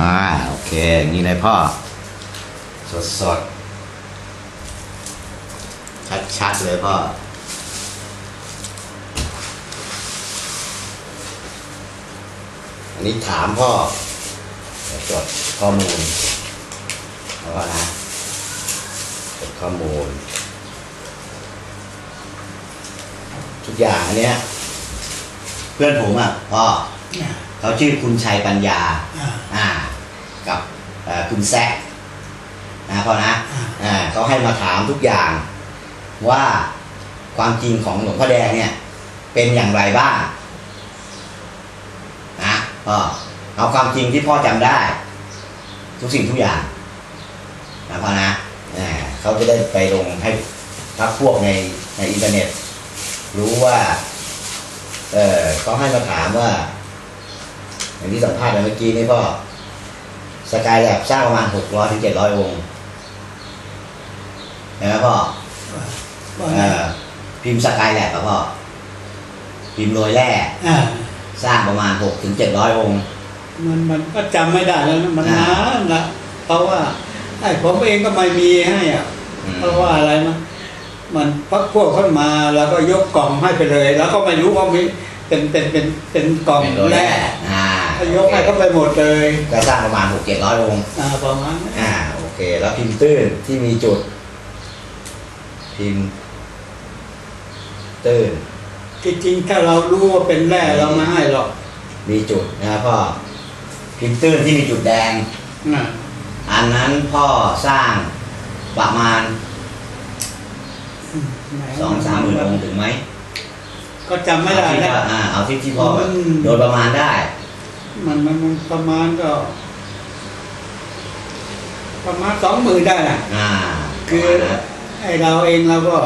อ่าโอเคอย่างนี้เลยพ่อ สดสดชัดชัดๆเลยพ่อ อันนี้ถามพ่อเดี๋ยวจดข้อมูลแล้วก็นะจดข้อมูล ทุกอย่างอันเนี้ยเพื่อนผมอะพ่ออ่าเขาชื่อคุณชัยปัญญา อ่าอ่ากับเอ่อ คุณแซกนะพ่อนะเขาให้มาถามทุกอย่างว่าความจริงของหลวงพ่อแดงเนี่ย เป็นอย่างไรบ้างนะพ่อเอาความจริงที่พ่อจำได้ ทุกสิ่งทุกอย่างนะพ่อนะเขาจะได้ไปลงให้พักพวกในในอินเทอร์เน็ต รู้ว่า เออเขาให้มาถามว่า อย่างที่สัมภาษณ์เมื่อกี้นี่พ่อ สกายแลบสร้างประมาณหกร้อยถึงเจ็ดร้อยองค์เห็นไหมพ่อว่าเออพิมพ์สกายแลบอะพ่อพิมพ์โรยแร่อ่าสร้างประมาณหกถึงเจ็ดร้อยองค์ มันมันก็จำไม่ได้แล้วนะมันอ่านานละเพราะว่าไอ้ผมเองก็ไม่มีให้อะอืมเพราะว่าอะไรนะมันพักพวกเข้ามาแล้วก็ยกกล่องให้ไปเลย แล้วก็ไม่รู้ว่ามีเป็นเป็นเป็นเป็นกล่องเป็นโรยแรแร่กอ่าก็ ยกให้เขาไปหมดเลยก็สร้างประมาณหกเจ็ดร้อยองค์อ่าประมาณนั้นอ่าโอเค แล้วพิมพ์ตื้นที่มีจุด พิมพ์ตื้น จริงๆถ้าเรารู้ว่าเป็นแร่เราไม่ให้หรอกมีจุดนะครับพ่อพิมพ์ตื้นที่มีจุดแดงอ่าอันนั้นพ่อสร้างประมาณสองสามหมื่นองค์ถึงไหมก็จำไม่ได้เอาที่แล้วว่าอ่าเอาที่ที่พ่อแบบอืม โดยประมาณได้ มันมันมันประมาณก็ ประมาณสองหมื่นได้นะอ่าคือประมาณนั้นไอเราเองเราก็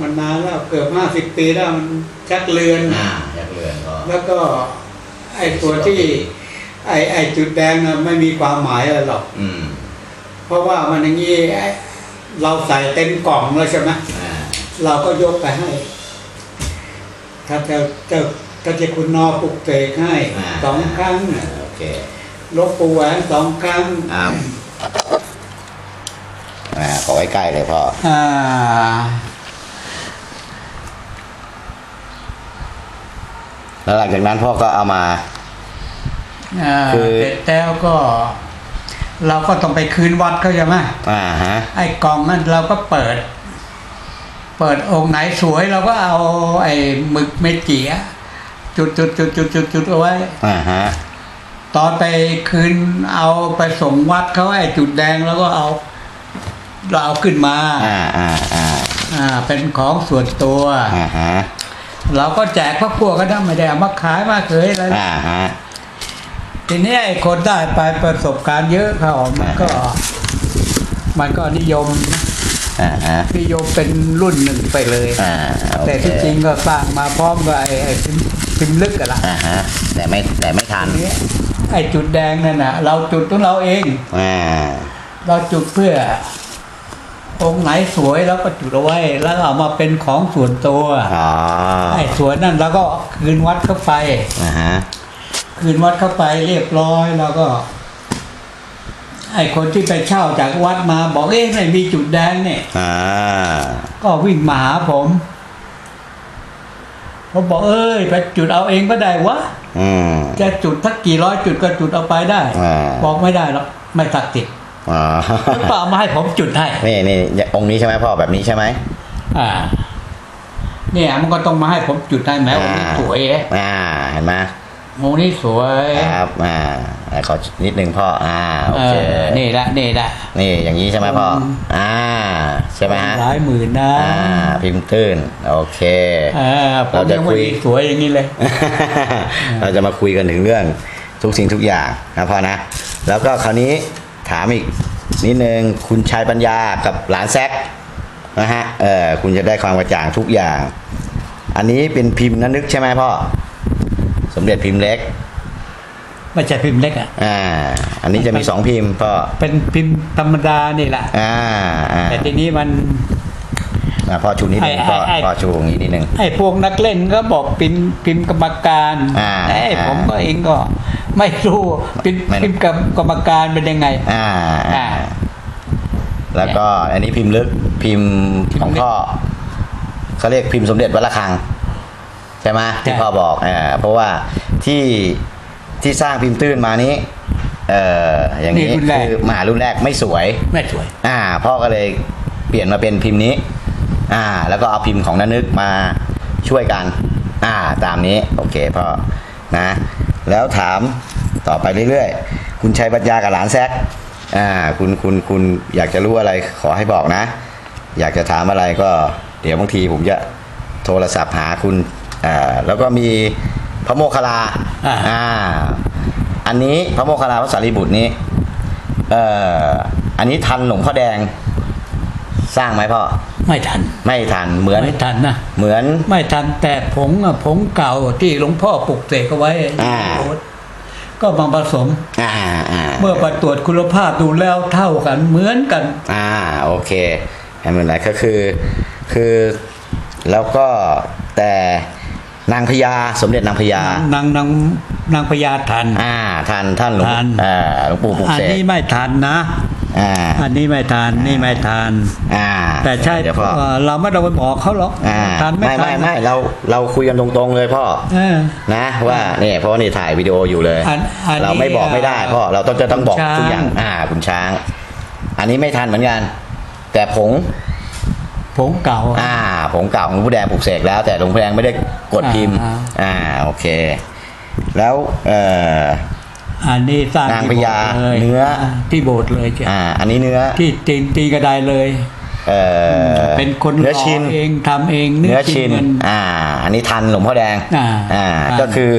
มันนานแล้วเกือบห้าสิบปีแล้วมันชักเลือน อ่าจากเรือนก็แล้วก็ ไอตัวที่ ไอไอจุดแดงน่ะไม่มีความหมายอะไรหรอก อืมเพราะว่ามันอย่างนี้ไอ้เราใส่เต็มกล่องเลยใช่ไหมอ่าเราก็ยกไปให้ ถ้าเจ้าเจ้าถ้าเจ้าคุณนอปลุกเสกให้อ่า สองครั้งอ่าโอเคลบปูแหวนสองครั้งอ่าอ่าขอไว้ใกล้เลยพ่อ อ่าแล้วหลังจากนั้นพ่อก็เอามา อ่าคือ เสร็จแล้วก็ เราก็ต้องไปคืนวัดเขาใช่ไหมอ่าฮะไอ้กล่องนั้นเราก็เปิด เปิดองค์ไหนสวยเราก็เอาไอ้หมึกเมจิอะจุดจุดจุดจุดจุดจุดเอาไว้ อ่าฮะตอนไปคืนเอาไปส่งวัดเขาไอ้จุดแดงแล้วก็เอา เราเอาขึ้นมาอ่าอ่าอ่าอ่าเป็นของส่วนตัว อ่าฮะเราก็แจกพวกพวกก็ได้ไม่ได้เอามาขายมาเคยอะไรอ่าฮะทีนี้ไอ้คนได้ไปประสบการณ์เยอะเขามันก็ มันก็นิยม อ่าฮะนิยมเป็นรุ่นหนึ่งไปเลย อ่าโอแต่เคที่จริงก็สร้างมาพร้อมกับไอ้ไอ้พิมพ์พิมพ์ลึกกันละอ่าฮะแต่ไม่แต่ไม่ทันทีนี้ไอ้จุดแดงนั่นน่ะ เราจุดของเราเอง อ่าเราจุดเพื่อ องค์ไหนสวยแล้วก็จุดเอาไว้ แล้วเอามาเป็นของส่วนตัวอ๋อไอ้สวยนั่นเราก็คืนวัดเข้าไป อ่าฮะคืนวัดเข้าไปเรียบร้อยแล้วก็ ไอ้คนที่ไปเช่าจากวัดมาบอกเอ๊ะไม่มีจุดแดงเนี่ยอ่าก็วิ่งมาหาผมผมบอกเอ้ยไปจุดเอาเองก็ได้วะอืมจะจุดทักกี่ร้อยจุดก็จุดเอาไปได้อ่าบอกไม่ได้หรอกไม่ศักดิ์สิทธิ์อ๋อหรือเปล่ามาให้ผมจุดให้นี่นี่องค์นี้ใช่ไหมพ่อแบบนี้ใช่ไหมอ่า เนี่ยมันก็ต้องมาให้ผมจุดให้แม้วันนี้สวยเอ๊ะอ่าเห็นไหม วันนี้สวยครับอ่าขอนิดนึงพ่ออ่าโอเอเคอนี่ละนี่ละนี่อย่างนี้ใช่ไหมพ่ออืมอ่าใช่ไหมฮะหลายหมื่นนะอ่าพิมพ์ตื้นโอเคเออผมเราจะยังไม่คุยมีสวยอย่างนี้เลย เราจะมาคุยกันถึงเรื่องทุกสิ่งทุกอย่างนะพ่อนะ แล้วก็คราวนี้ถามอีกนิดนึงคุณชายปัญญากับหลานแซกนะฮะเออคุณจะได้ความกระจ่างทุกอย่าง อันนี้เป็นพิมพ์นันนึกใช่ไหมพ่อ สมเด็จพิมพ์เล็ก ไม่ใช่พิมพ์เล็กอะ อ่า อันนี้จะมีสองพิมพ์พ่อ เป็นพิมพ์ธรรมดานี่แหละ อ่าอ่าแต่ทีนี้มันอะพ่อชูนิดนึงไอ้พ่อไอ้ พ่อชูอย่างนี้นิดนึง ไอ้พวกนักเล่นก็บอกพิมพ์พิมพ์กรรมการอ่าแต่ไอ้อ่าผมก็เองก็ ไม่รู้พิมพ์ไม่พิมพ์กรรมการเป็นยังไง อ่าอ่า แล้วก็อันนี้พิมพ์ลึกพิมพ์ของพ่อเขาเรียกพิมพ์สมเด็จวัดระฆัง ใช่ไหมที่ใช่พ่อบอกอ่าเพราะว่าที่ที่สร้างพิมพ์ตื้นมานี้เอ่ออย่างนี้คือมหารุ่นแรกไม่สวย ไม่สวย อ่าพ่อก็เลยเปลี่ยนมาเป็นพิมพ์นี้ อ่า แล้วก็เอาพิมพ์ของนันนึกมาช่วยกัน อ่า ตามนี้ โอเคพ่อนะ แล้วถามต่อไปเรื่อยๆ คุณชัยปัญญากับหลานแซกอ่า คุณคุณคุณอยากจะรู้อะไรขอให้บอกนะ อยากจะถามอะไรก็ เดี๋ยวบางทีผมจะโทรศัพท์หาคุณ อ่าแล้วก็มีพระโมคคัลลาอ่า อ่าอันนี้พระโมคคัลลาพระสารีบุตรนี้เอ่ออันนี้ทันหลวงพ่อแดง สร้างไหมพ่อไม่ทัน ไม่ทันเหมือนไม่ทันนะเหมือน ไม่ทันแต่ผงอะผงเก่าที่หลวงพ่อปลุกเสกเอาไว้อ่า ก็มาผสม อ่าอ่า เมื่อประตรวจคุณภาพดูแล้วเท่ากันเหมือนกัน อ่าโอเคไม่เป็นไรก็คือคือ แล้วก็แต่ นางพญาสมเด็จนางพญานางนางนางพญาทันอ่าทันท่านหลวงทันอ่าหลวงปู่ปลุกอันเสกนี้ไม่ทันนะอ่าอันนี้ไม่ทันนี่ไม่ทันอ่าแต่ใช่เดี๋ยวพ่อเอ่อเราไม่ต้องไปบอกเขาหรอกอ่าทันไม่ไม่ทัไม่นไม่เราเราคุยกันตรงๆเลยพ่อเออนะว่าเนี่ยเพราะว่านี่ถ่ายวิดีโออยู่เลยอันอันนี้เราไม่บอกไม่ได้อ่าเพราะเราต้องจะต้องบอกคุณช้างทุกอย่างอ่าคุณช้าง อันนี้ไม่ทันเหมือนกัน แต่ผงผ งเก่า อ่าผงเก่าของหลวงพ่อแดงปลูกเสกแล้ว แต่หลวงพ่อแดงไม่ได้กดพิมพ์ อ่า อ่าโอเค แล้วเอ่อ อันนี้สร้างนางที่พญาโบสถ์เลยเนื้อ ที่โบสถ์เลยจ้ะอ่าอันนี้เนื้อที่ตีนตีกระไดเลย เอ่อเป็นคนเนื้อชิ้นหล่เองทำเองเนื้อชิ้นเงินอ่า อันนี้ทันหลวงพ่อแดง อ่าอ่า ทัน ก็คือ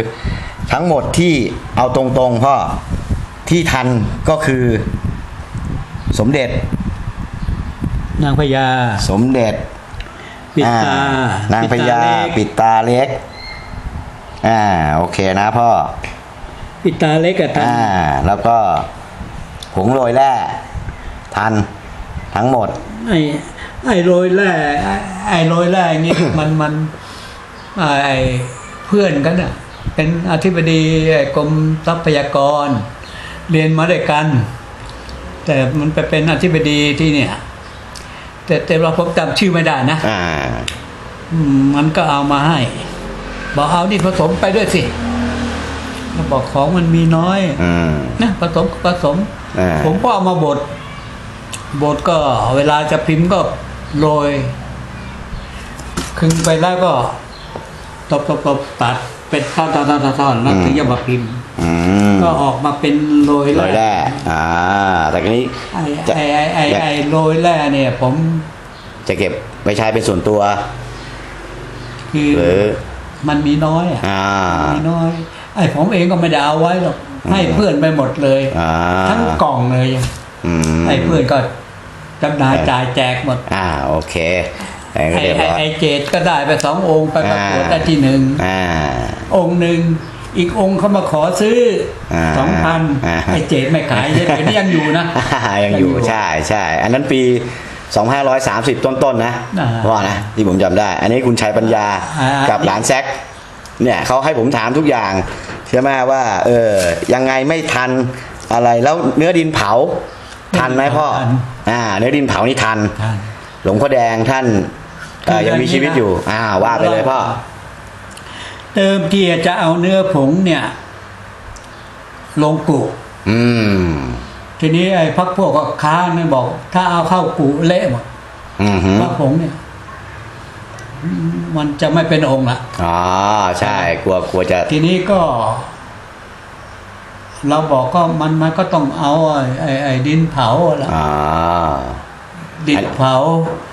ทั้งหมดที่เอาตรงๆพ่อที่ทันก็คือ สมเด็จ นางพญาสมเด็จปิดตาอ่นางพญาปิปิดดตาเล็ก อ่า โอเคนะพ่อ ปิดตาเล็กกับทันอ่า แล้วก็ผงโรยแร่ทันทั้งหมด ไอ้ไอ้โรยแร่ไอ้ไอ้โรยแร่อย่างงี้มันมันไอ้เพื่อนกันน่ะ เป็นอธิบดีไอ้กรมทรัพยากร เรียนมาด้วยกัน แต่มันไปเป็นอธิบดีที่เนี่ย แต่แต่เราผมจำชื่อไม่ได้นะอ่า อืมมันก็เอามาให้ บอกเอานี่ผสมไปด้วยสิแล้วบอกของมันมีน้อยอืมนะผสมผสม อ่า ผมก็เอามาบดบดก็เวลาจะพิมพ์ก็โรยครึ่งไปแล้วก็ตบตบตบตัดเป็นท่อนท่อนท่อนท่อนแล้วถึงจะมาพิมพ์ อืมก็ออกมาเป็นโรยโรยแร่อ่า แต่ทีนี้ไอ้จะไอ้ไอ้ไอ้ไอ้โรยแร่เนี่ย ผมจะเก็บไปใช้เป็นส่วนตัว คือหรือมันมีน้อยอะอ่า มีน้อย ไอ้ผมเองก็ไม่ได้เอาไว้หรอกให้เพื่อนไปหมดเลย อ่าทั้งกล่องเลยอืมไอ้เพื่อนก็จำหน่ายจ่ายแจกหมด อ่าโอเคแต่ก็ไอ้เรียบไอ้ร้อย ไอ้เจดก็ได้ไปสององค์ไปประกวดอ่า ได้ที่หนึ่งอ่า องค์หนึ่ง อีกองค์เขามาขอซื้ออาสองพันอ่าไอ้เจดไม่ขายเดี๋ยวนี้ยังอยู่นะยังอยู่ใช่ใช่อันนั้นปี 2530 ต้นๆนะอ่าว่านะที่ผมจำได้ อันนี้คุณชัยปัญญาอ่ากักับหลานแซกเนี่ยเขาให้ผมถามทุกอย่างใช่ไหมว่าเออยังไงไม่ทันอะไรแล้วเนื้อดินเผาทันไหมพ่ออ่า เนื้อดินเผานี่ทันท่านหลวงพ่อแดงท่านเอ่อคือยังมีชีวิตอยู่อ่าว่าไปเลยพ่อ เติมที่จะเอาเนื้อผงเนี่ย ลงกุอืม ทีนี้ไอ้พักพวกก็ค้านเนี่ยบอก ถ้าเอาเข้ากุเละหมดอืมฮึพระผงเนี่ยอืมมันจะไม่เป็นองค์ละอ๋อใช่ กลัวกลัวจะ ทีนี้ก็ เราบอกก็มันมันก็ต้องเอาไอ้ไอ้ไอ้ดินเผาละอ๋อ ดินเผา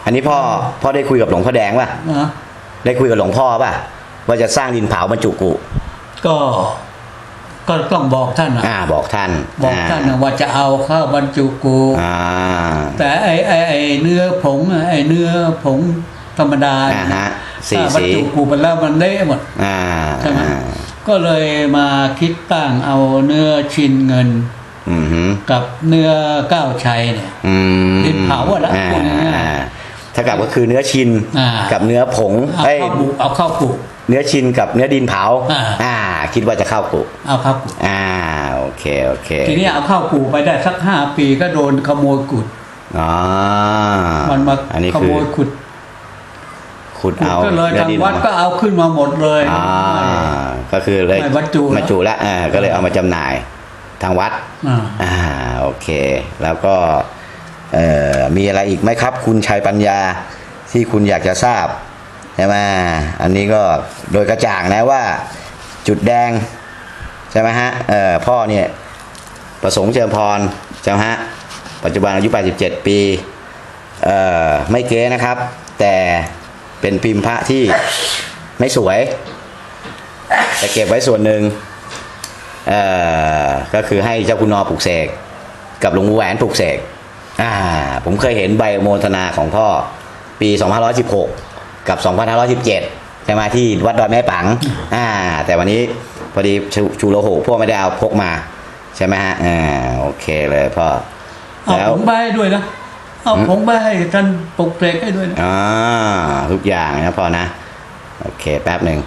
อันนี้พ่อพ่อได้คุยกับหลวงพ่อแดงป่ะนะได้คุยกับหลวงพ่อป่ะ ว่าจะสร้างดินเผาบรรจุกุก็ก็ต้องบอกท่านนะอ่าบอกท่านบอกท่านนะว่าจะเอาเข้าบรรจุกูอ่าแต่ไอ้ไอ้ไอ้เนื้อผงอะไอ้เนื้อผงธรรมดาอ่าฮะสีถ้าบรรสีจุกูไปแล้วมันเละหมดอ่าใช่ไหมก็เลยมาคิดตั้งเอาเนื้อชินเงินอืมฮึกับเนื้อก้าวชัยเนี่ยอืมดินเผาอะนะอ่าพูดง่ายๆอ่า ถ้ากับก็คือเนื้อชินอ่ากับเนื้อผงเอาเอ้ยเข้าบุเอาเข้ากุเนื้อชินกับเนื้อดินเผาอ่า อ่า คิดว่าจะเข้ากุเอาเข้ากุอ่าโอเคโอเคทีนี้เอาเข้ากูไปได้สักห้าปีก็โดนขโมยกุด อ๋อมันมาอันนี้ขคือโมยขุดขุดขุดเอาก็เลยนื้อทางนวัดก็เอาขึ้นมาหมดเลย อ่าก็คือเลยไม่บรรจุแล้วบรรจุแล้วอ่าก็เลยเอามาจำหน่ายทางวัด อ่า อ่าโอเค แล้วก็เอ่อ มีอะไรอีกไหมครับ คุณชัยปัญญาที่คุณอยากจะทราบใช่ไหมอันนี้ก็โดยกระจ่างนะว่าจุดแดงใช่ไหมฮะพ่อเนี่ยประสงค์เจิมพรใช่ไหมฮะปัจจุบันอายุ 87 ปีเอ่อไม่เก๊นะครับ แต่เป็นพิมพ์พระที่ไม่สวย แต่เก็บไว้ส่วนหนึ่งก็คือให้เจ้าคุณนอปลูกเสกกับหลวงแหวนปลูกเสก อ่า ผมเคยเห็นใบโมทนาของพ่อ ปี 2516 กับ 2517 ใช่ไหมที่วัดดอยแม่ปัง อ่า แต่วันนี้พอดีชูชูโลโหพ่อไม่ได้เอาพกมา ใช่ไหมฮะ อ่า โอเคเลยพ่อ เอาแล้วผงใบให้ด้วยนะ เอาผงใบให้ท่านปลุกเสกให้ด้วยนะ อ่าทุกอย่างนะพ่อนะ โอเคแป๊บหนึ่ง